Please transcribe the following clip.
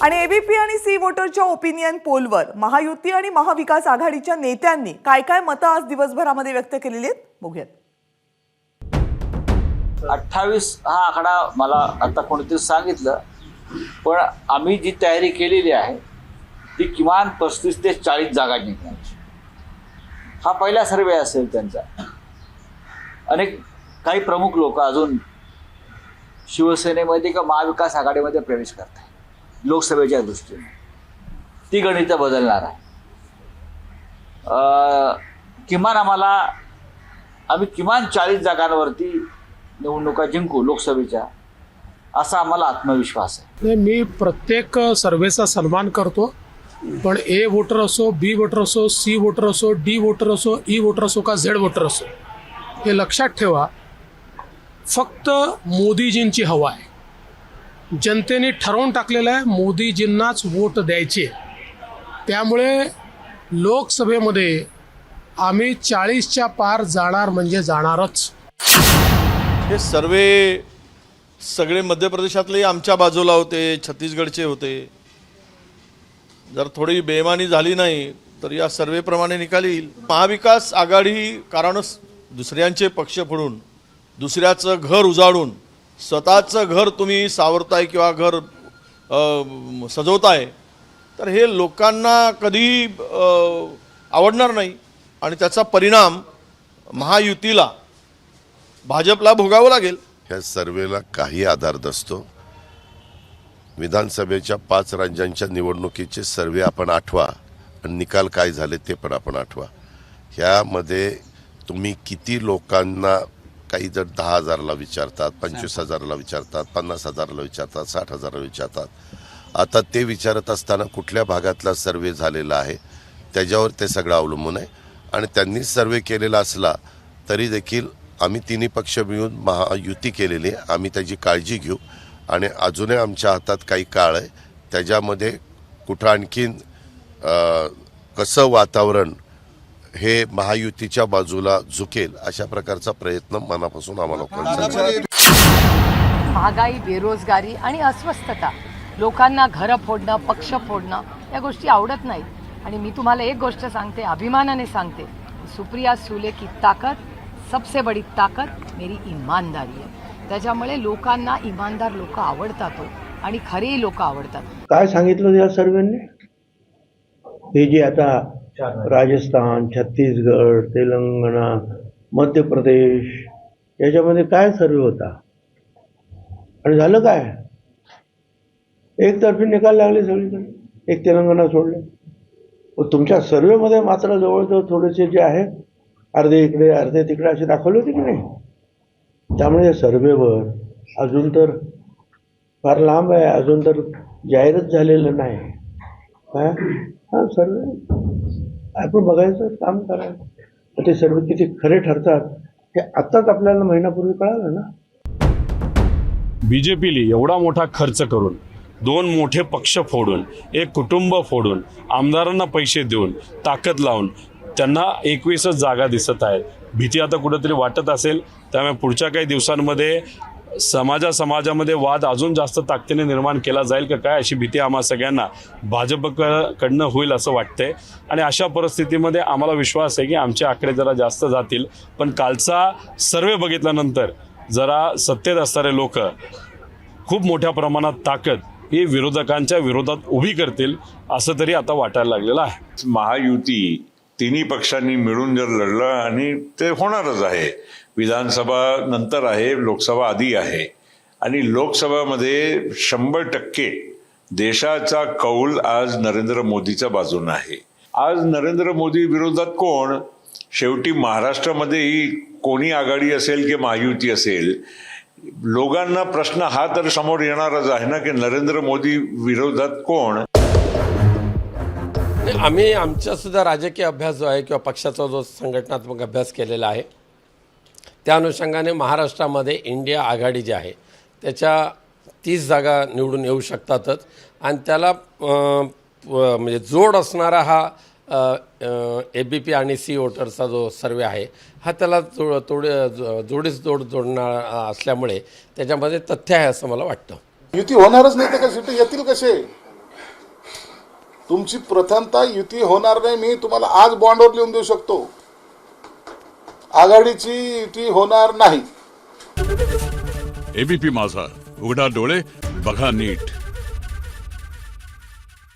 आणि एबीपी आणि सी वोटरच्या ओपिनियन पोलवर महायुती आणि महाविकास आघाडीच्या नेत्यांनी काय काय मतं आज दिवसभरामध्ये व्यक्त केलेली आहेत? बघूयात. अठ्ठावीस हा आकडा मला आता कोणीतरी सांगितलं पण आम्ही जी तयारी केलेली आहे ती किमान पस्तीस ते चाळीस जागा जिंकण्याची. हा पहिला सर्वे असेल त्यांचा. अनेक काही प्रमुख लोक अजून शिवसेनेमध्ये किंवा महाविकास आघाडीमध्ये प्रवेश करतात लोकसभेच्या दृष्टीने. ती गणितं बदलणार आहे. किमान आम्हाला आम्ही किमान चाळीस जागांवरती निवडणुका जिंकू लोकसभेच्या असा आम्हाला आत्मविश्वास आहे. मी प्रत्येक सर्वेचा सन्मान करतो पण ए वोटर असो बी वोटर असो सी वोटर असो डी वोटर असो ई वोटर असो का झेड वोटर असो हे लक्षात ठेवा फक्त मोदीजींची हवा आहे. जनतेने ठरवून टाकलेलं आहे मोदीजींनाच वोट द्यायचे. त्यामुळे लोकसभेमध्ये आम्ही चाळीसच्या पार जाणार म्हणजे जाणारच. हे सर्वे सगळे मध्य प्रदेशातले आमच्या बाजूला होते छत्तीसगडचे होते. जर थोडी बेमानी झाली नाही तर या सर्वेप्रमाणे निकाल येईल. महाविकास आघाडी कारण दुसऱ्यांचे पक्ष फोडून दुसऱ्याचं घर उजाडून स्वतःचं घर तुम्ही सावरताय किंवा घर सजवताय तर हे लोकांना कधी आवडणार नाही. आणि त्याचा परिणाम महायुतीला भाजपला भोगावं लागेल. ह्या सर्वेला काही आधार नसतो. विधानसभेच्या पाच राज्यांच्या निवडणुकीचे सर्वे आपण आठवा. आणि निकाल काय झाले ते पण आपण आठवा. ह्यामध्ये तुम्ही किती लोकांना काही जर दहा हजारला विचारतात पंचवीस हजाराला विचारतात पन्नास हजाराला विचारतात साठ हजाराला विचारतात. आता ते विचारत असताना कुठल्या भागातला सर्वे झालेला आहे त्याच्यावर ते सगळं अवलंबून आहे. आणि त्यांनीच सर्वे केलेला असला तरी देखील आम्ही तिन्ही पक्ष मिळून महायुती केलेली आहे. आम्ही त्याची काळजी घेऊ. आणि अजूनही आमच्या हातात काही काळ आहे. त्याच्यामध्ये कुठं आणखीन कसं वातावरण हे महायुतीच्या बाजूला झुकेल अशा प्रकारचा प्रयत्न मनापासून आम्हाला महागाई बेरोजगारी आणि अस्वस्थता लोकांना घरं फोडणं पक्ष फोडणं या गोष्टी आवडत नाहीत. आणि मी तुम्हाला एक गोष्ट सांगते अभिमानाने सांगते. सुप्रिया सुले की ताकद सबसे बडी ताकद मेरी ईमानदारी आहे. त्याच्यामुळे लोकांना इमानदार लोक आवडतात हो. आणि खरेही लोक आवडतात. काय सांगितलं या सर्वांनी? हे जे आता राजस्थान छत्तीसगड तेलंगणा मध्य प्रदेश याच्यामध्ये काय सर्वे होता? आणि झालं काय? एकतर्फी निकाल लागले सगळीकडे. एक तेलंगणा सोडले. तुमच्या सर्वेमध्ये मात्र जवळजवळ थोडेसे जे आहे अर्धे इकडे अर्धे तिकडे असे दाखवले होते की नाही? त्यामुळे या सर्वेवर अजून तर फार लांब आहे अजून तर जाहीरच झालेलं नाही. काय हां सर्वे. आपण बघायचं काम करायचं. ते सर्व किती खरे ठरतात हे आत्ताच आपल्याला महिनापूर्वी कळालं ना. बी जे एवढा मोठा खर्च करून दोन मोठे पक्ष फोडून एक कुटुंब फोडून आमदारांना पैसे देऊन ताकद लावून त्यांना एकवीसच जागा दिसत आहेत. भीती आता कुठंतरी वाटत असेल त्यामुळे पुढच्या काही दिवसांमध्ये समाजा समाजामध्ये वाद अजून जास्त ताकदीने निर्माण केला जाईल का काय अशी भीती आम्हा सगळ्यांना भाजपकडनं होईल असं वाटतंय. आणि अशा परिस्थितीमध्ये आम्हाला विश्वास आहे की आमचे आकडे जरा जास्त जातील. पण कालचा सर्वे बघितल्यानंतर जरा सत्तेत असणारे लोक खूप मोठ्या प्रमाणात ताकद ही विरोधकांच्या विरोधात उभी करतील असं तरी आता वाटायला लागलेलं आहे. महायुती तिन्ही पक्षांनी मिळून जर लढलं आणि ते होणारच आहे. विधानसभा नंतर आहे लोकसभा आधी आहे. आणि लोकसभामध्ये शंभर टक्के देशाचा कौल आज नरेंद्र मोदीच्या बाजून आहे. आज नरेंद्र मोदी विरोधात कोण? शेवटी महाराष्ट्रामध्येही कोणी आघाडी असेल की महायुती असेल लोकांना प्रश्न हा तर समोर येणारच आहे ना की नरेंद्र मोदी विरोधात कोण? आम्ही आमचासुद्धा राजकीय अभ्यास जो आहे किंवा पक्षाचा जो संघटनात्मक अभ्यास केलेला आहे त्या अनुषंगाने महाराष्ट्रामध्ये इंडिया आघाडी जी आहे त्याच्या तीस जागा निवडून येऊ शकतातच. आणि त्याला म्हणजे जोड असणारा हा ए बी पी आणि सी वोटरचा जो सर्वे आहे हा त्याला जो तोड जो- जोडीस जोड जोडणार असल्यामुळे त्याच्यामध्ये तथ्य आहे असं मला वाटतं. युती होणारच नाही तर का सीट येतील कसे? तुमची प्रथमता युती होणार नाही मी तुम्हाला आज बॉन्डवर लिहून देऊ शकतो. आघाडीची युती होणार नाही. एबीपी माझा. उघडा डोळे बघा नीट.